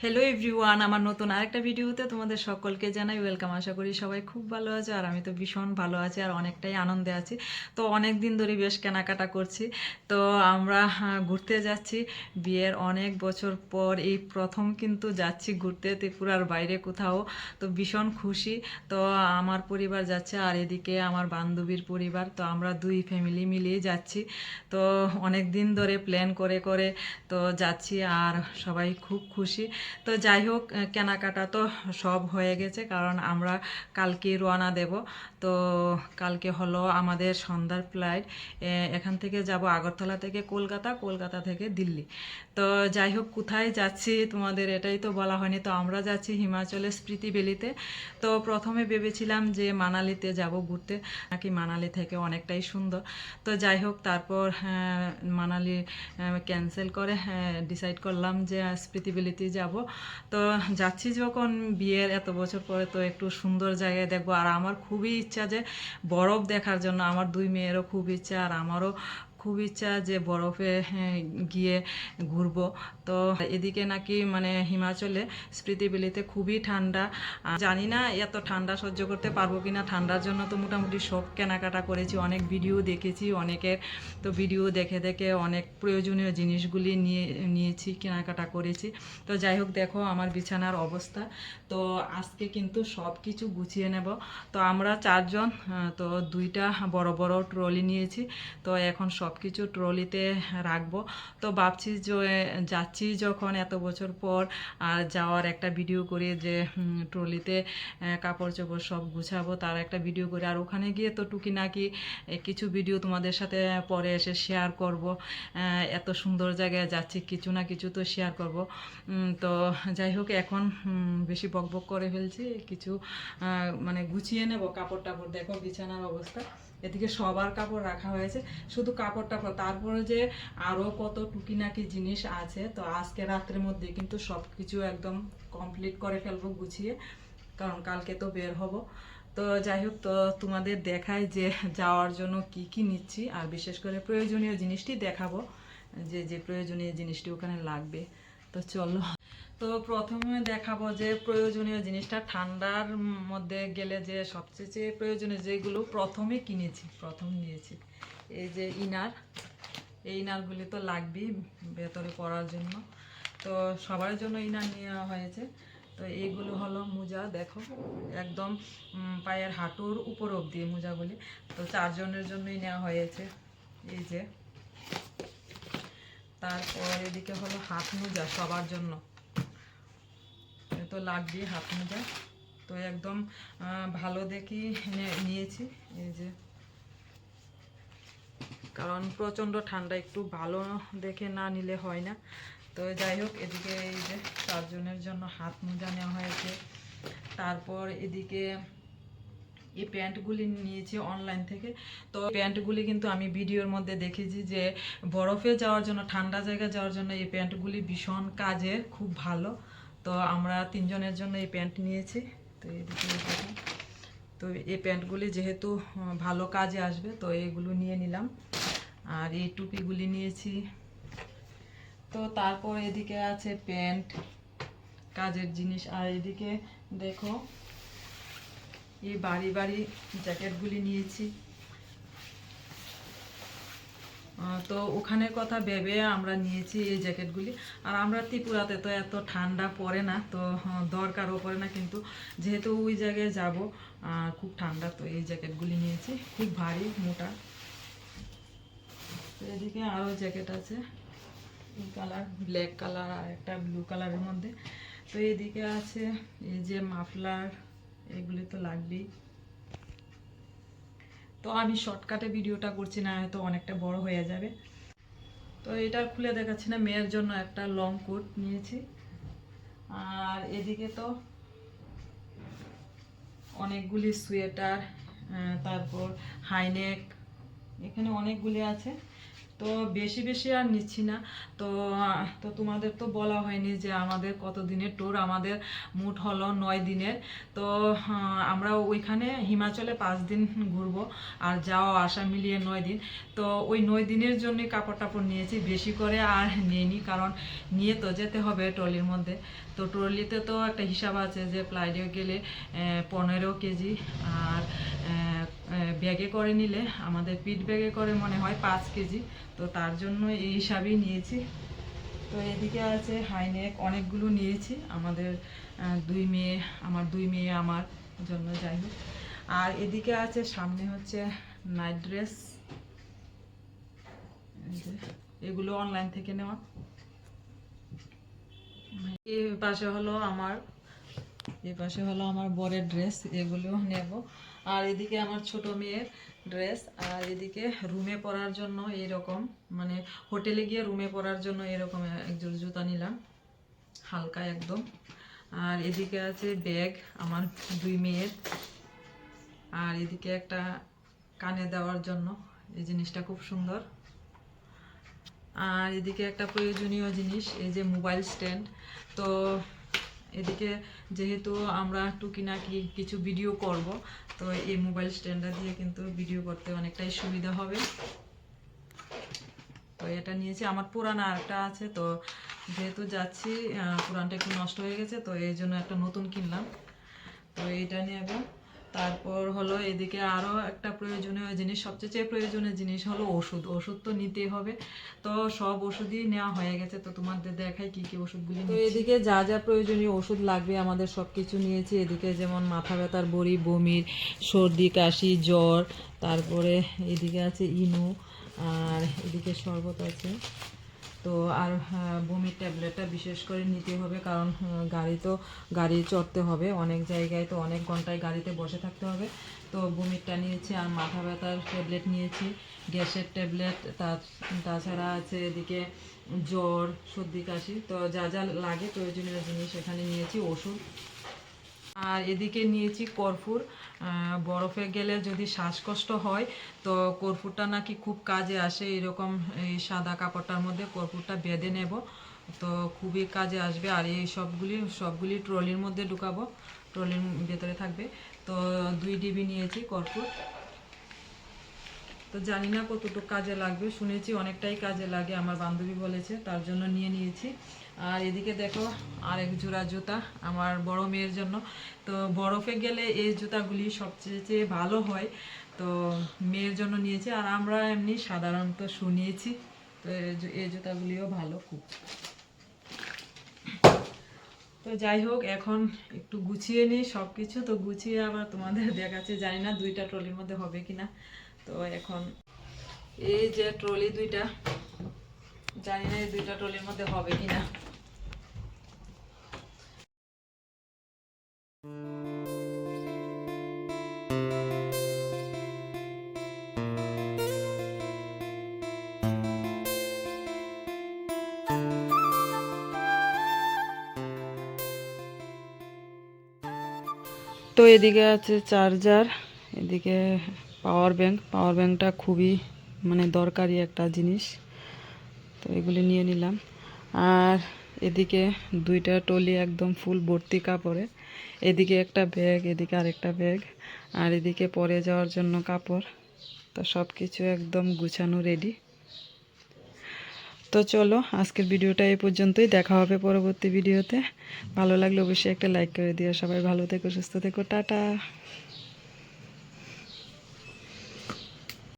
Hello everyone আমার নতুন আরেকটা ভিডিওতে তোমাদের সকলকে জানাই ওয়েলকাম আশা করি সবাই খুব ভালো আছে আর আমি তো ভীষণ ভালো আছি আর অনেকটাই আনন্দে আছি। তো অনেক দিন ধরে বেশ কেনাকাটা করছি। তো আমরা ঘুরতে যাচ্ছি। বিয়ের অনেক বছর পর এই প্রথম কিন্তু যাচ্ছি ঘুরতে, ত্রিপুরার বাইরে কোথাও। তো ভীষণ খুশি। তো আমার পরিবার যাচ্ছে আর এদিকে আমার বান্ধবীর পরিবার। তো আমরা দুই ফ্যামিলি মিলিয়ে যাচ্ছি। তো অনেক দিন ধরে প্ল্যান করে করে তো যাচ্ছি আর সবাই খুব খুশি। তো যাই হোক কেনাকাটা তো সব হয়ে গেছে কারণ আমরা কালকে রওনা দেব। তো কালকে হলো আমাদের সন্ধ্যার ফ্লাইট এখান থেকে যাব আগরতলা থেকে কলকাতা কলকাতা থেকে দিল্লি। তো যাই হোক কোথায় যাচ্ছি তোমাদের এটাই তো বলা হয়নি। তো আমরা যাচ্ছি হিমাচলের স্মৃতি ভ্যালিতে তো প্রথমে ভেবেছিলাম যে মানালিতে যাব ঘুরতে নাকি মানালি থেকে অনেকটাই সুন্দর। তো যাই হোক তারপর মানালি ক্যান্সেল করে ডিসাইড করলাম যে আহ, স্মৃতি ভ্যালিতে তো যাচ্ছি যখন বিয়ের এত বছর পরে তো একটু সুন্দর জায়গায় দেখব। আর আমার খুবই ইচ্ছা যে বরফ দেখার জন্য। আমার দুই মেয়েরও খুব ইচ্ছা আর আমারও খুব ইচ্ছা যে বরফে হ্যাঁ, গিয়ে ঘুরবো। তো এদিকে নাকি মানে হিমাচলে স্মৃতিবেলিতে খুবই ঠান্ডা। জানি না এত ঠান্ডা সহ্য করতে পারব কিনা। ঠান্ডার জন্য তো মোটামুটি সব কেনাকাটা করেছি। অনেক ভিডিও দেখেছি অনেকের তো ভিডিও দেখে দেখে অনেক প্রয়োজনীয় জিনিসগুলি নিয়ে নিয়েছি কেনাকাটা করেছি। তো যাই হোক দেখো আমার বিছানার অবস্থা। তো আজকে কিন্তু সব কিছু গুছিয়ে নেব। তো আমরা চারজন তো দুইটা বড় বড় ট্রলি নিয়েছি। তো এখন সব কিছু ট্রলিতে রাখব। তো ভাবছি যে, যাচ্ছি যখন এত বছর পর, আর যাওয়ার একটা ভিডিও করে যে ট্রলিতে কাপড় চোপড় সব গুছাবো, তার একটা ভিডিও করে। আর ওখানে গিয়ে তো টুকি নাকি কিছু ভিডিও তোমাদের সাথে পরে এসে শেয়ার করব। এত সুন্দর জায়গায় যাচ্ছি, কিছু না কিছু তো শেয়ার করব। তো যাই হোক, এখন বেশি বকবক করে ফেলছি। কিছু মানে গুছিয়ে নেব কাপড় টাপড় দেখো বিছানার অবস্থা। এদিকে সবার কাপড় রাখা হয়েছে। শুধু কাপড় টাপড়, তারপরে যে আরও কত টুকিনাকি জিনিস আছে, তো আজকে রাত্রের মধ্যে কিন্তু সব কিছু একদম কমপ্লিট করে ফেলব গুছিয়ে, কারণ কালকে তো বের হব। তো যাই হোক, তো তোমাদের দেখায় যে যাওয়ার জন্য কি কি নিচ্ছি, আর বিশেষ করে প্রয়োজনীয় জিনিসটি দেখাবো, যে যে প্রয়োজনীয় জিনিসটি ওখানে লাগবে। তো চলো তো প্রথমে দেখাবো যে প্রয়োজনীয় জিনিসটা। ঠান্ডার মধ্যে গেলে যে সবচেয়ে প্রয়োজনীয় যেগুলো প্রথমে কিনেছি, প্রথম নিয়েছি, এই যে ইনার। এই ইনারগুলি তো লাগবেই ভেতরে পরার জন্য। তো সবার জন্য ইনার নেওয়া হয়েছে। তো এইগুলো হলো মোজা, দেখো, একদম পায়ের হাঁটুর উপর অব্দি মোজাগুলি। তো চারজনের জন্যই নেওয়া হয়েছে। এই যে, তারপর এদিকে হলো হাত মোজা সবার জন্য। তো লাগবে হাত মোজা। তো একদম ভালো দেখি নিয়েছি। এই যে। কারণ প্রচণ্ড ঠান্ডা, একটু ভালো দেখে না নিলে হয় না। তো যাই হোক, এদিকে এই যে চারজনের জন্য হাত মোজা নেওয়া হয়েছে। তারপর এদিকে এই প্যান্টগুলি নিয়েছি অনলাইন থেকে। তো প্যান্টগুলি কিন্তু আমি ভিডিওর মধ্যে দেখেছি যে বরফে যাওয়ার জন্য, ঠান্ডা জায়গায় যাওয়ার জন্য এই প্যান্টগুলি ভীষণ কাজের, খুব ভালো। তো আমরা তিনজনের জন্য এই প্যান্ট নিয়েছি। তো এদিকে। তো এই প্যান্টগুলি যেহেতু ভালো কাজে আসবে, তো এগুলো নিয়ে নিলাম। আর এই টুপিগুলি নিয়েছি। তো তারপর এদিকে আছে প্যান্ট, কাজের জিনিস। আর এদিকে দেখো, এই বাড়ি বাড়ি জ্যাকেটগুলি নিয়েছি। তো ওখানের কথা ভেবে আমরা নিয়েছি এই জ্যাকেটগুলি। আর আমরা ত্রিপুরাতে তো এত ঠান্ডা পড়ে না, তো দরকারও পড়ে না কিন্তু যেহেতু ওই জায়গায় যাব খুব ঠান্ডা, তো এই জ্যাকেটগুলি নিয়েছি, খুব ভারী, মোটা। তো এদিকে আরও জ্যাকেট আছে কালার, ব্ল্যাক কালার আর একটা ব্লু কালারের মধ্যে। তো এদিকে আছে এই যে মাফলার, এগুলি তো লাগবেই। তো আমি শর্টকাটে ভিডিওটা করছি না, হয়তো অনেকটা বড় হয়ে যাবে। তো এটা খুলে দেখাচ্ছি না, মেয়ের জন্য একটা লং কোট নিয়েছি। আর এদিকে তো অনেকগুলি সোয়েটার তারপর হাইনেক এখানে অনেকগুলি আছে। তো বেশি বেশি আর নিচ্ছি না। তো তো তোমাদের তো বলা হয়নি যে আমাদের কত দিনের ট্যুর আমাদের মোট হলো নয় দিনের। তো আমরা ওইখানে হিমাচলে পাঁচ দিন ঘুরবো আর যাওয়া আসা মিলিয়ে নয় দিন। তো ওই নয় দিনের জন্য কাপড় টাপড় নিয়েছি, বেশি করে আর নিইনি কারণ নিয়ে তো যেতে হবে ট্রলির মধ্যে। তো ট্রলিতে তো একটা হিসাব আছে যে প্লাইডে গেলে পনেরো কেজি আর ব্যাগে করে নিলে, আমাদের পিঠ ব্যাগে করে মনে হয় পাঁচ কেজি। তো তার জন্য এই হিসাবেই নিয়েছি। তো এদিকে আছে হাইনেক, অনেকগুলো নিয়েছি। আমাদের দুই মেয়ে, আমার দুই মেয়ে আমার জন্য, যাই হোক। আর এদিকে আছে, সামনে হচ্ছে নাইট ড্রেস। এগুলো অনলাইন থেকে নেওয়া। পাশে হলো আমার এই পাশে হলো আমার বরের ড্রেস এগুলো নেব। আর এদিকে আমার ছোট মেয়ের ড্রেস আর এদিকে রুমে পরার জন্য এরকম মানে হোটেলে গিয়ে রুমে পরার জন্য এরকম একজোড় জুতা নিলাম, হালকা একদম। আর এদিকে আছে ব্যাগ আমার দুই মেয়ের। আর এদিকে একটা কানে দেওয়ার জন্য, এই জিনিসটা খুব সুন্দর। আর এদিকে একটা প্রয়োজনীয় জিনিস, এই যে মোবাইল স্ট্যান্ড তো এদিকে যেহেতু আমরা টুকিনাকি কিছু ভিডিও করব, তো এই মোবাইল স্ট্যান্ডার দিয়ে কিন্তু ভিডিও করতে অনেকটাই সুবিধা হবে। তো এটা নিয়েছি, আমার পুরানো আরেকটা আছে, তো যেহেতু যাচ্ছি পুরানটা একটু নষ্ট হয়ে গেছে, তো এই জন্য একটা নতুন কিনলাম। তো এইটা নেব তারপর হলো এদিকে আরও একটা প্রয়োজনীয় জিনিস সবচেয়ে প্রয়োজনীয় জিনিস হলো ওষুধ। ওষুধ তো নিতেই হবে। তো সব ওষুধই নেওয়া হয়ে গেছে। তো তোমাদের দেখাই কি কি ওষুধগুলি তো এদিকে যা যা প্রয়োজনীয় ওষুধ লাগবে আমাদের সব কিছু নিয়েছি। এদিকে যেমন মাথা ব্যথার বড়ি বমির সর্দি কাশি জ্বর তারপরে এদিকে আছে ইনু আর এদিকে শরবত আছে। তো আর হ্যাঁ, বমির ট্যাবলেটটা বিশেষ করে নিতে হবে কারণ হ্যাঁ, গাড়ি তো গাড়ি চড়তে হবে। অনেক জায়গায় তো অনেক ঘন্টায় গাড়িতে বসে থাকতে হবে। তো বমিরটা নিয়েছি আর মাথা ব্যথার ট্যাবলেট নিয়েছি গ্যাসের ট্যাবলেট তাছাড়া আছে এদিকে জ্বর সর্দি কাশি। তো যা যা লাগে প্রয়োজনীয় জিনিস এখানে নিয়েছি ওষুধ। আর এদিকে নিয়েছি কর্পূর বরফে গেলে যদি শ্বাসকষ্ট হয়, তো কর্পূরটা নাকি খুব কাজে আসে। এরকম এই সাদা কাপড়টার মধ্যে কর্পূরটা বেঁধে নেব। তো খুবই কাজে আসবে। আর এই সবগুলি সবগুলি ট্রলির মধ্যে ঢুকাবো। ট্রলির ভেতরে থাকবে। তো দুই ডিবি নিয়েছি কর্পূর তো জানি না কতটুকু কাজে লাগবে। শুনেছি অনেকটাই কাজে লাগে। আমার বান্ধবী বলেছে, তার জন্য নিয়ে নিয়েছি। আর এদিকে দেখো, আরেক জোড়া জুতা আমার বড় মেয়ের জন্য। তো বরফে গেলে এই জুতাগুলি সবচেয়ে ভালো হয়। তো মেয়ের জন্য নিয়েছি আর আমরা এমনি সাধারণত শুনিয়েছি তো এই জুতাগুলিও ভালো খুব। তো যাই হোক, এখন একটু গুছিয়ে নিই সব কিছু তো গুছিয়ে আবার তোমাদের দেখাচ্ছে, জানি না দুইটা ট্রলির মধ্যে হবে কিনা। তো এখন এই যে ট্রলি দুইটা, জানি না এই দুইটা ট্রলির মধ্যে হবে কিনা। তো এদিকে আছে চার্জার এদিকে পাওয়ার ব্যাংক পাওয়ার ব্যাংকটা খুবই মানে দরকারি একটা জিনিস। তো এগুলি নিয়ে নিলাম। আর এদিকে দুইটা টলি একদম ফুল ভর্তি কাপড়ে। এদিকে একটা ব্যাগ এদিকে আরেকটা ব্যাগ আর এদিকে পরে যাওয়ার জন্য কাপড়। তো সব কিছু একদম গুছানো রেডি তো চলো, আজকের ভিডিওটা এই পর্যন্তই। দেখা হবে পরবর্তী ভিডিওতে। ভালো লাগলে অবশ্যই একটা লাইক করে দিও। সবাই ভালো থেকো, সুস্থ থেকো। টাটা।